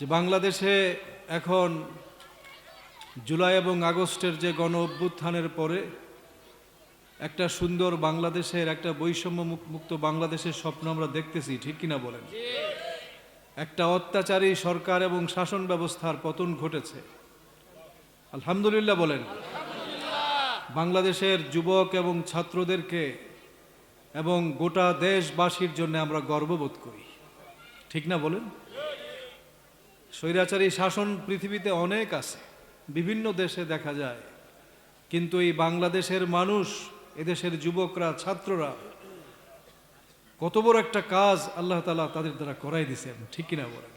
যে বাংলাদেশে এখন জুলাই এবং আগস্টের যে গণ অভ্যুত্থানের পরে একটা সুন্দর বাংলাদেশের একটা বৈষম্য মুক- মুক্ত বাংলাদেশের স্বপ্ন আমরা দেখতেছি ঠিক কিনা বলেন? একটা অত্যাচারী সরকার এবং শাসন ব্যবস্থার পতন ঘটেছে। আলহামদুলিল্লাহ বলেন। বাংলাদেশের যুবক এবং ছাত্রদেরকে এবং গোটা দেশবাসীর জন্য আমরা গর্ববোধ করি। ঠিক না বলেন? স্বৈরাচারী শাসন পৃথিবীতে অনেক আছে, বিভিন্ন দেশে দেখা যায়। কিন্তু এই বাংলাদেশের মানুষ, এদেশের যুবকরা, ছাত্ররা কত বড় একটা কাজ আল্লাহ তালা তাদের দ্বারা করাই দিছেন ঠিক কিনা বলেন?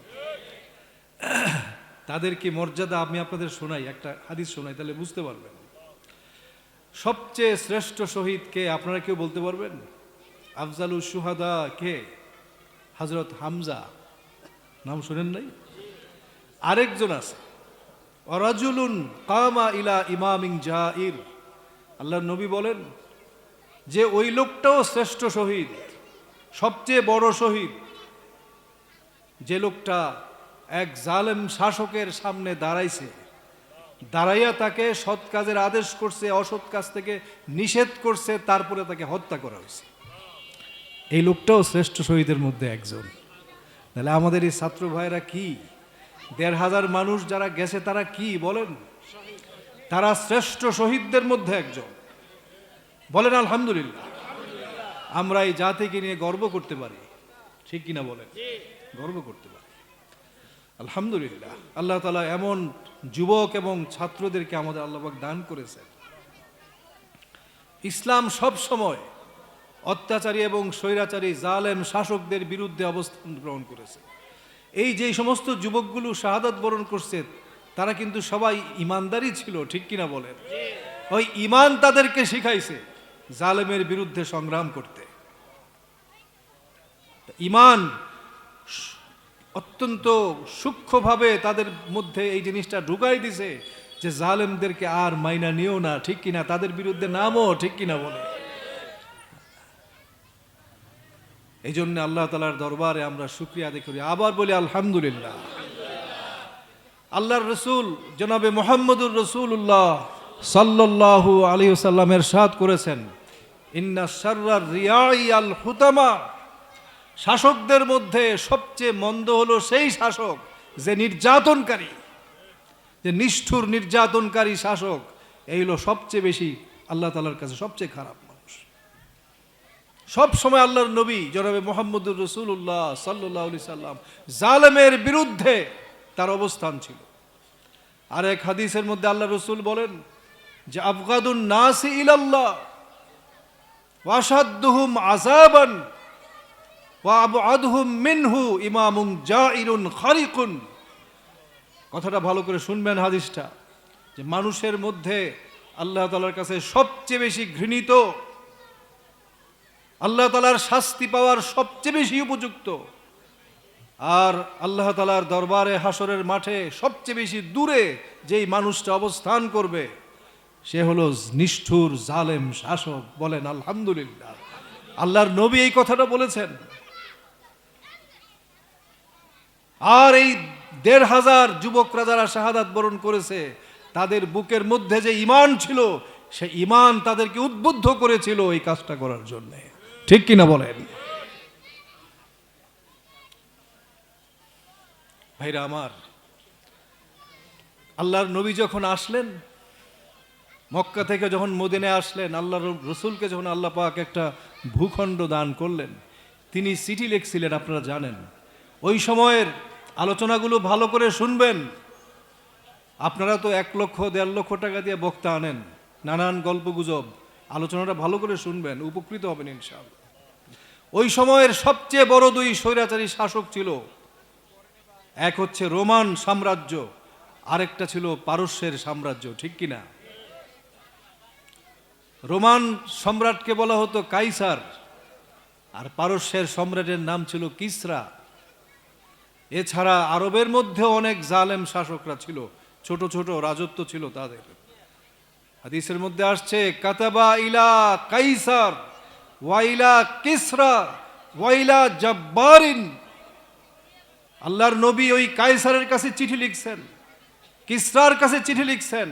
তাদের কি মর্যাদা আমি আপনাদের শোনাই, একটা হাদিস শোনাই, তাহলে বুঝতে পারবেন। সবচেয়ে শ্রেষ্ঠ শহীদ কে আপনারা কেউ বলতে পারবেন? আফজালু সুহাদা কে? হজরত হামজা। নাম শুনেন নাই? আরেকজন আছে। অরাজুলুন কামা ইলা ইমামিং জাইর। আল্লাহ নবী বলেন, যে ওই লোকটাও শ্রেষ্ঠ শহীদ, সবচেয়ে বড় শহীদ। যে লোকটা এক জালেম শাসকের সামনে দাঁড়াইছে, দাঁড়াইয়া তাকে সৎ কাজের আদেশ করছে, অসৎ কাজ থেকে নিষেধ করছে, তারপরে তাকে হত্যা করা হয়েছে। এই লোকটাও শ্রেষ্ঠ শহীদের মধ্যে একজন। তাহলে আমাদের এই ছাত্র ভাইরা কি? দেড় হাজার মানুষ যারা গেছে তারা কি বলেন? তারা শ্রেষ্ঠ শহীদদের মধ্যে একজন। বলেন আলহামদুলিল্লাহ। আমরা এই জাতিকে নিয়ে গর্ব করতে পারি। ঠিক কিনা বলেন? গর্ব করতে পারি। আলহামদুলিল্লাহ। আল্লাহ তালা এমন যুবক এবং ছাত্রদেরকে আমাদের আল্লাহবাক দান করেছেন। ইসলাম সব সময় অত্যাচারী এবং স্বৈরাচারী জালেম শাসকদের বিরুদ্ধে অবস্থান গ্রহণ করেছে। এই যে সমস্ত যুবকগুলো শাহাদাত বরণ করছে, তারা কিন্তু সবাই ইমানদারই ছিল, ঠিক কিনা বলেন? ওই ইমান তাদেরকে শিখাইছে, জালেমের বিরুদ্ধে সংগ্রাম করতে। ইমান অত্যন্ত সূক্ষ্মভাবে তাদের মধ্যে এই জিনিসটা ঢুকাই দিছে যে জালেমদেরকে আর মাইনা নিও না, ঠিক কিনা? তাদের বিরুদ্ধে নামও, ঠিক কিনা বলে এই জন্য আল্লাহ তালার দরবারে আমরা শুক্রিয়া আদায় করি। আবার বলি, আলহামদুলিল্লাহ। আল্লাহর রসুল জনাবে মোহাম্মদুর রসুল্লাহ সাল্লাল্লাহু আলী সাল্লামের সাদ করেছেন, ইন্না সার্রার রিয়াই আল হুতামা। শাসকদের মধ্যে সবচেয়ে মন্দ হলো সেই শাসক যে নির্যাতনকারী, যে নিষ্ঠুর নির্যাতনকারী শাসক। এই হলো সবচেয়ে বেশি আল্লাহ তালার কাছে সবচেয়ে খারাপ। সব সময় আল্লাহর নবী, জনাবে মোহাম্মদুর রসুল্লাহ সাল্লাহ সাল্লাম, জালেমের বিরুদ্ধে তার অবস্থান ছিল। আর এক হাদিসের মধ্যে আল্লাহ রসুল বলেন যে, আফগাদুন নাসি ইলাল্লাহ ওয়াসাদ্দুহুম আজাবান ওয়া আদহুম মিনহু ইমামুন জাইরুন খারিকুন। কথাটা ভালো করে শুনবেন হাদিসটা, যে মানুষের মধ্যে আল্লাহ তালার কাছে সবচেয়ে বেশি ঘৃণিত আল্লাহ তালার শাস্তি পাওয়ার সবচেয়ে বেশি উপযুক্ত। আর আল্লাহ তালার দরবারে হাসরের মাঠে সবচেয়ে বেশি দূরে যেই মানুষটা অবস্থান করবে, সে হলো নিষ্ঠুর, জালেম, শাসক, বলেন আলহামদুলিল্লাহ। আল্লাহর নবী এই কথাটা বলেছেন। আর এই দেড় হাজার যুবকরা যারা শাহাদাত বরণ করেছে, তাদের বুকের মধ্যে যে ইমান ছিল, সে ইমান তাদেরকে উদ্বুদ্ধ করেছিল এই কাজটা করার জন্য। ঠিক কিনা বলেন? ভাইরা আমার, আল্লাহর নবী যখন আসলেন, মক্কা থেকে যখন মদিনে আসলেন আল্লাহ রসুলকে যখন আল্লাহ পাক একটা ভূখণ্ড দান করলেন, তিনি চিঠি লিখছিলেন, আপনারা জানেন। ওই সময়ের আলোচনাগুলো ভালো করে শুনবেন। আপনারা তো এক লক্ষ, দেড় লক্ষ টাকা দিয়ে বক্তা আনেন, নানান গল্প গুজব আলোচনাটা ভালো করে শুনবেন, উপকৃত হবেন ইনশাআল্লাহ। ওই সময়ের সবচেয়ে বড় দুই স্বৈরাচারী শাসক ছিল, এক হচ্ছে রোমান সাম্রাজ্য, আরেকটা ছিল পারস্যের সাম্রাজ্য, ঠিক কিনা রোমান সম্রাটকে বলা হতো কাইসার, আর পারস্যের সম্রাটের নাম ছিল কিসরা। এছাড়া আরবের মধ্যে অনেক জালেম শাসকরা ছিল, ছোট ছোট রাজত্ব ছিল তাদের। হাদিসের মধ্যে আসছে, কাতাবা ইলা কাইসার ওয়াইলা কিসরা ওয়াইলা জব্বারিন। আল্লাহর নবী ওই কায়সারের কাছে চিঠি লিখছেন, কিসরার কাছে চিঠি লিখছেন,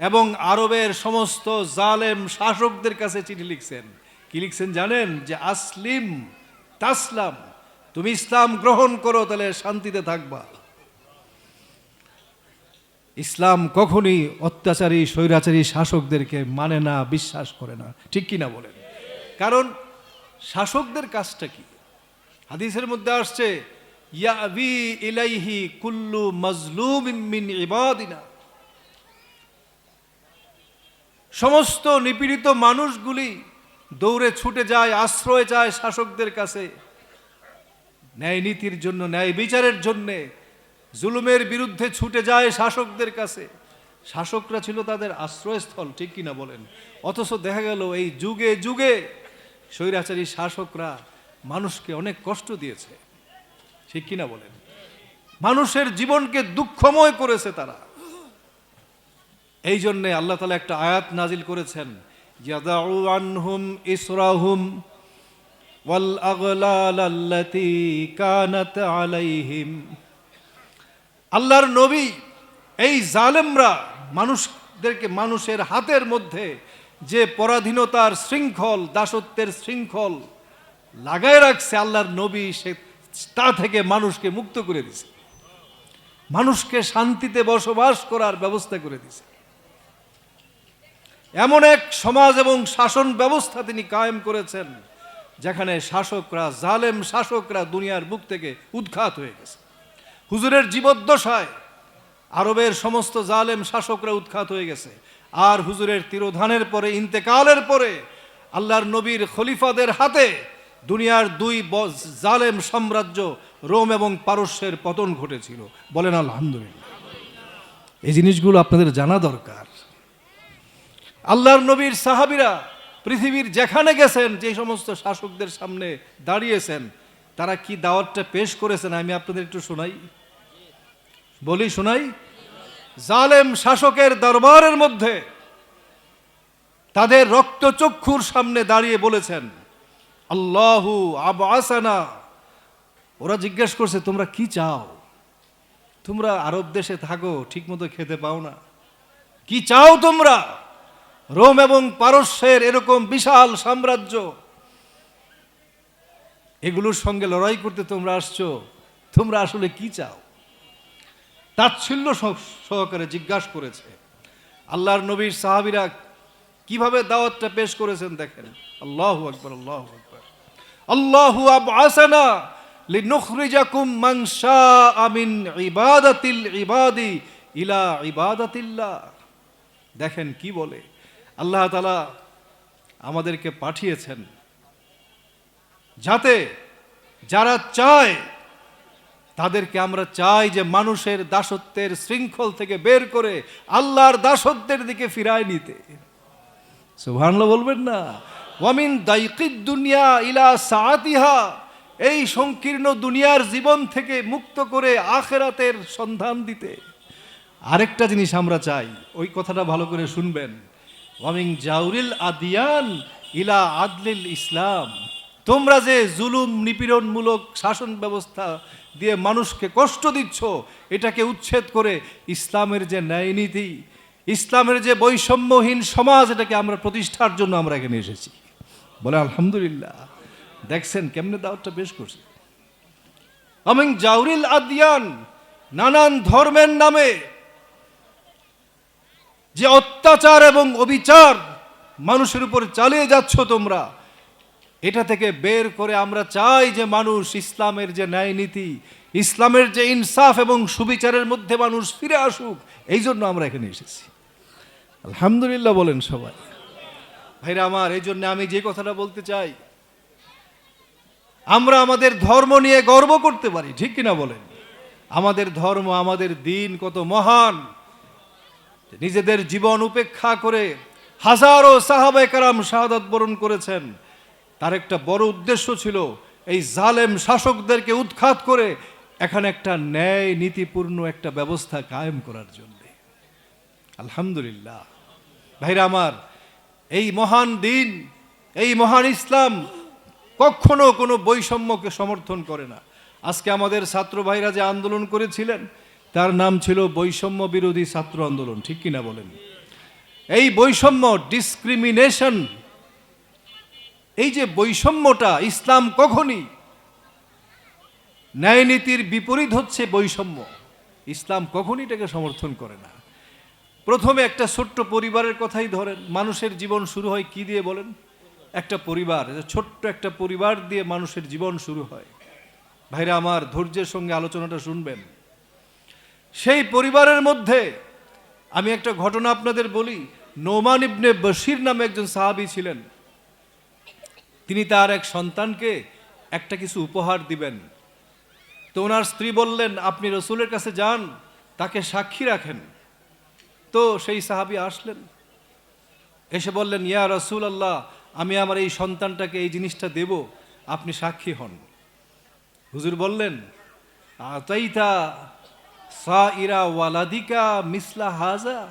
এবং আরবের সমস্ত জালেম শাসকদের কাছে চিঠি লিখছেন। কি লিখছেন জানেন? যে, আসলিম, তাসলাম, তুমি ইসলাম গ্রহণ করো, তাহলে শান্তিতে থাকবা। ইসলাম কখনই অত্যাচারী, স্বৈরাচারী শাসকদেরকে মানে না, বিশ্বাস করে না। ঠিক কি না বলেন? কারণ শাসকদের কাজটা কি? হাদিসের মধ্যে আসছে ইলাইহি কুল্লু মিন সমস্ত নিপীড়িত মানুষগুলি দৌড়ে ছুটে যায়, আশ্রয় চায় শাসকদের কাছে। ন্যায় নীতির জন্য, ন্যায় বিচারের জন্যে জুলুমের বিরুদ্ধে ছুটে যায় শাসকদের কাছে। শাসকরা ছিল তাদের আশ্রয়স্থল, ঠিক কিনা বলেন? অথচ দেখা গেল এই যুগে যুগে স্বৈরাচারী শাসকরা মানুষকে অনেক কষ্ট দিয়েছে। ঠিক কিনা বলেন? মানুষের জীবনকে দুঃখময় করেছে তারা। এই জন্যে আল্লাহ তালা একটা আয়াত নাজিল করেছেন আনহুম ইসরাহুম ওয়াল আলাইহিম। আল্লাহর নবী, এই জালেমরা মানুষদেরকে মানুষের হাতের মধ্যে যে পরাধীনতার শৃঙ্খল, দাসত্বের শৃঙ্খল লাগায় রাখছে আল্লাহর নবী, সে তা থেকে মানুষকে মুক্ত করে দিছে। মানুষকে শান্তিতে বসবাস করার ব্যবস্থা করে দিছে। এমন এক সমাজ এবং শাসন ব্যবস্থা তিনি কায়েম করেছেন, যেখানে শাসকরা, জালেম শাসকরা দুনিয়ার বুক থেকে উৎখাত হয়ে গেছে। হুজুরের জীবদ্দশায় আরবের সমস্ত জালেম শাসকরা উৎখাত হয়ে গেছে। আর হুজুরের তিরোধানের পরে, ইন্তেকালের পরে আল্লাহর নবীর খলিফাদের হাতে দুনিয়ার দুই জালেম সাম্রাজ্য রোম এবং পারস্যের পতন ঘটেছিল। বলেন, আলহামদুলিল্লাহ। এই জিনিসগুলো আপনাদের জানা দরকার। আল্লাহর নবীর সাহাবিরা পৃথিবীর যেখানে গেছেন, যে সমস্ত শাসকদের সামনে দাঁড়িয়েছেন, তারা কি দাওয়াতটা পেশ করেছেন, আমি আপনাদের একটু শোনাই। বলি শোনাই, জালেম শাসকের দরবারের মধ্যে তাদের রক্তচক্ষুর সামনে দাঁড়িয়ে বলেছেন, আল্লাহু আবাসানা ওরা জিজ্ঞেস করছে, তোমরা কি চাও? তোমরা আরব দেশে থাকো, ঠিকমতো খেতে পাও না। কি চাও তোমরা? রোম এবং পারস্যের এরকম বিশাল সাম্রাজ্য। এগুলোর সঙ্গে লড়াই করতে তোমরা আসছো, তোমরা আসলে কি চাও? তাচ্ছিল্য সহ- সহকারে জিজ্ঞাসা করেছে, আল্লাহর নবীর সাহাবিরা কীভাবে দাওয়াতটা পেশ করেছেন দেখেন। আল্লাহু আকবার, আল্লাহ আকবার। আল্লাহু আবআসানা লিনুখরিজাকুম মান শাআ মিন ইবাদাতিল ইবাদি ইলা ইবাদাতিল্লাহ। দেখেন কি বলে, আল্লাহ তাআলা আমাদেরকে পাঠিয়েছেন যাতে যারা চায় তাদেরকে আমরা চাই যে মানুষের দাসত্বের শৃঙ্খল থেকে বের করে আল্লাহর দাসত্বের দিকে ফিরায় নিতে। সুবহানাল্লাহ বলবেন না। ওয়ামিন দাইকিদ দুনিয়া ইলা সাআতিহা। এই সংকীর্ণ দুনিয়ার জীবন থেকে মুক্ত করে আখেরাতের সন্ধান দিতে। আরেকটা জিনিস আমরা চাই, ওই কথাটা ভালো করে শুনবেন। ওয়ামিং জাউরিল আদিয়ান ইলা আদলিল ইসলাম। তোমরা যে জুলুম নিপীড়নমূলক শাসন ব্যবস্থা দিয়ে মানুষকে কষ্ট দিচ্ছ, এটাকে উচ্ছেদ করে ইসলামের যে ন্যায় নীতি ইসলামের যে বৈষম্যহীন সমাজ, এটাকে আমরা প্রতিষ্ঠার জন্য আমরা এখানে এসেছি। বলে আলহামদুলিল্লাহ। দেখছেন কেমনে দাওয়াতটা বেশ করছে। আমিং জাউরিল আদিয়ান, নানান ধর্মের নামে যে অত্যাচার এবং অবিচার মানুষের উপর চালিয়ে যাচ্ছ তোমরা এটা থেকে বের করে আমরা চাই যে মানুষ ইসলামের যে ন্যায় নীতি, ইসলামের যে ইনসাফ এবং সুবিচারের মধ্যে মানুষ ফিরে আসুক, এই জন্য আমরা এখানে এসেছি। আলহামদুলিল্লাহ বলেন সবাই। ভাইরা আমার, এই জন্য আমি যে কথাটা বলতে চাই, আমরা আমাদের ধর্ম নিয়ে গর্ব করতে পারি, ঠিক কিনা বলেন? আমাদের ধর্ম, আমাদের দিন কত মহান নিজেদের জীবন উপেক্ষা করে হাজারো সাহাবায়ে কারাম শাহাদাত বরণ করেছেন। তার একটা বড় উদ্দেশ্য ছিল এই জালেম শাসকদেরকে উৎখাত করে এখানে একটা ন্যায় নীতিপূর্ণ একটা ব্যবস্থা কায়েম করার জন্য। আলহামদুলিল্লাহ। ভাইরা আমার, এই মহান দিন, এই মহান ইসলাম কখনো কোনো বৈষম্যকে সমর্থন করে না। আজকে আমাদের ছাত্র ভাইরা যে আন্দোলন করেছিলেন, তার নাম ছিল বৈষম্য বিরোধী ছাত্র আন্দোলন, ঠিক কিনা বলেন? এই বৈষম্য ডিসক্রিমিনেশন এই যে বৈষম্যটা ইসলাম কখনই ন্যায়নীতির বিপরীত হচ্ছে বৈষম্য, ইসলাম কখনই এটাকে সমর্থন করে না। প্রথমে একটা ছোট্ট পরিবারের কথাই ধরেন, মানুষের জীবন শুরু হয় কি দিয়ে বলেন? একটা পরিবার ছোট্ট একটা পরিবার দিয়ে মানুষের জীবন শুরু হয়। ভাইরা আমার, ধৈর্যের সঙ্গে আলোচনাটা শুনবেন। সেই পরিবারের মধ্যে আমি একটা ঘটনা আপনাদের বলি, নোমান ইবনে বশির নামে একজন সাহাবি ছিলেন। তিনি তার এক সন্তানকে একটা কিছু উপহার দিবেন। তো ওনার স্ত্রী বললেন, আপনি রসুলের কাছে যান, তাকে সাক্ষী রাখেন। তো সেই সাহাবি আসলেন। এসে বললেন, ইয়া রসুল আল্লাহ আমি আমার এই সন্তানটাকে এই জিনিসটা দেব, আপনি সাক্ষী হন। হুজুর বললেন, আতাইতা সা ইরা ওয়ালাদিকা মিসলা হাজা,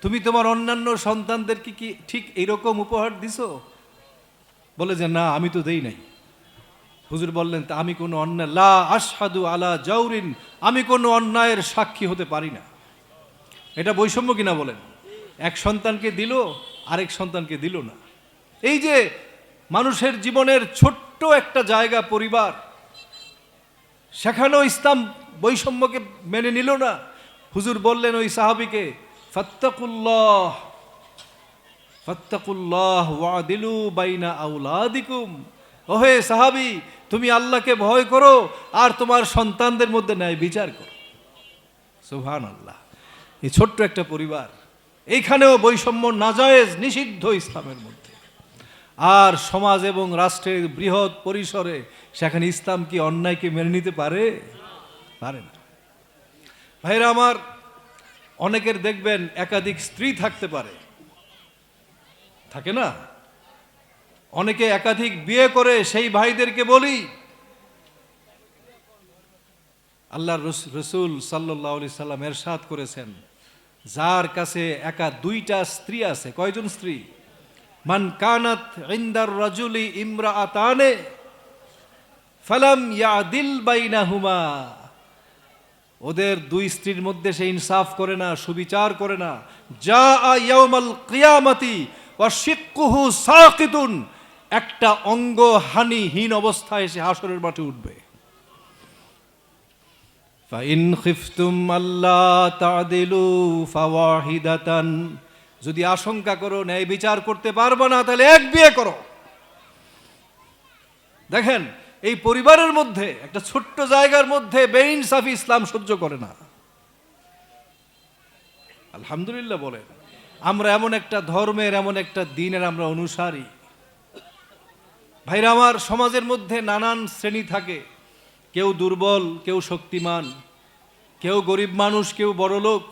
তুমি তোমার অন্যান্য সন্তানদেরকে কি ঠিক এইরকম উপহার দিছো? বলে যে, না, আমি তো দেই নাই। হুজুর বললেন, তা আমি কোনো অন্যায় লা আশহাদু আলা জাউরিন, আমি কোনো অন্যায়ের সাক্ষী হতে পারি না। এটা বৈষম্য কিনা বলেন? এক সন্তানকে দিল, আরেক সন্তানকে দিল না। এই যে মানুষের জীবনের ছোট্ট একটা জায়গা, পরিবার, সেখানেও ইসলাম বৈষম্যকে মেনে নিল না। হুজুর বললেন ওই সাহাবিকে, ফত্তাকুল্লাহ ফত্তাকুল্লাহ বাইনা ওহে সাহাবি, তুমি আল্লাহকে ভয় করো আর তোমার সন্তানদের মধ্যে ন্যায় বিচার করো। সুহান আল্লাহ এই ছোট্ট একটা পরিবার, এইখানেও বৈষম্য নাজায়েজ নিষিদ্ধ ইসলামের মধ্যে। আর সমাজ এবং রাষ্ট্রের বৃহৎ পরিসরে সেখানে ইসলাম কি অন্যায়কে মেনে নিতে পারে? পারে না। ভাইরা আমার, অনেকের দেখবেন একাধিক স্ত্রী থাকতে পারে। থাকে না? অনেকে একাধিক বিয়ে করে সেই ভাইদেরকে বলি আল্লাহর রস- রসুল সাল্লাহ আলি সাল্লাম এরশাদ করেছেন, যার কাছে একা দুইটা স্ত্রী আছে। কয়জন স্ত্রী? মান কানাত ইন্দার রাজুলি ইমরা আতানে ফালাম ইয়াদিল বাইনাহুমা। ওদের দুই স্ত্রীর মধ্যে সে ইনসাফ করে না, সুবিচার করে না। যা ইয়াউমাল কিয়ামতি সাকিতুন, একটা অঙ্গ হানিহীন অবস্থায় সে হাসরের মাঠে উঠবে। যদি আশঙ্কা করো, ন্যায় বিচার করতে পারব না, তাহলে এক বিয়ে করো। দেখেন, এই পরিবারের মধ্যে, একটা ছোট্ট জায়গার মধ্যে বেইনসাফি ইসলাম সহ্য করে না। আলহামদুলিল্লাহ বলেন। আমরা এমন একটা ধর্মের, এমন একটা দিনের আমরা অনুসারী। ভাইরা, আমার সমাজের মধ্যে নানান শ্রেণি থাকে। কেউ দুর্বল, কেউ শক্তিমান, কেউ গরিব মানুষ, কেউ বড়লোক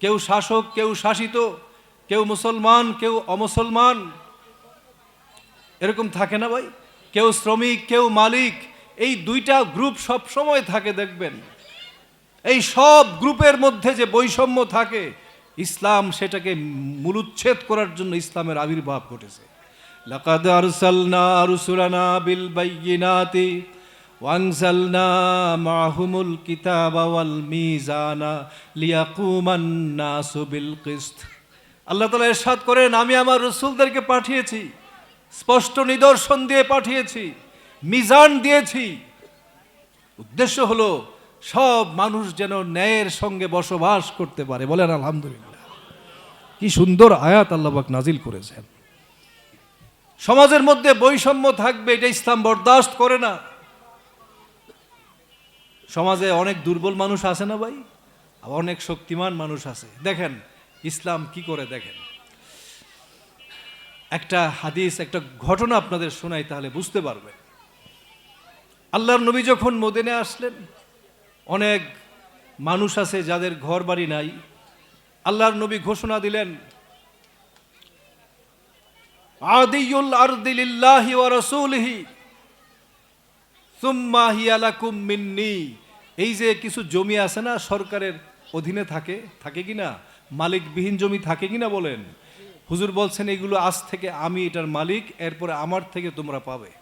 কেউ শাসক, কেউ শাসিত, কেউ মুসলমান, কেউ অমুসলমান। এরকম থাকে না ভাই? কেউ শ্রমিক, কেউ মালিক, এই দুইটা গ্রুপ সব সময় থাকে, দেখবেন। এই সব গ্রুপের মধ্যে যে বৈষম্য থাকে ইসলাম সেটাকে মূলুচ্ছেদ করার জন্য ইসলামের আবির্ভাব ঘটেছে। লাকাদ আরসালনা রুসুলানা বিল বাইয়িনাতি কিতাবা ওয়াল মিজানা লিয়াকুমান নাসু বিল কিসত। আল্লাহ তাআলা ইরশাদ করেন, আমি আমার রসুলদেরকে পাঠিয়েছি, স্পষ্ট নিদর্শন দিয়ে পাঠিয়েছি, মিজান দিয়েছি। উদ্দেশ্য হলো সব মানুষ যেন ন্যায়ের সঙ্গে বসবাস করতে পারে। বলেন, আলহামদুলিল্লাহ। কি সুন্দর আয়াত আল্লাহবাক নাজিল করেছেন। সমাজের মধ্যে বৈষম্য থাকবে, এটা ইসলাম বরদাস্ত করে না। সমাজে অনেক দুর্বল মানুষ আছে না ভাই? আবার অনেক শক্তিমান মানুষ আছে। দেখেন, ইসলাম কি করে দেখেন? একটা হাদিস, একটা ঘটনা আপনাদের শোনাই তাহলে বুঝতে পারবেন। আল্লাহর নবী যখন মদিনে আসলেন অনেক মানুষ আছে যাদের ঘর বাড়ি নাই। আল্লাহর নবী ঘোষণা দিলেন মিন্নি। এই যে কিছু জমি আছে না, সরকারের অধীনে থাকে থাকে কি না? মালিকবিহীন জমি থাকে কি না বলেন? হুজুর বলছেন, এগুলো আজ থেকে আমি এটার মালিক, এরপরে আমার থেকে তোমরা পাবে।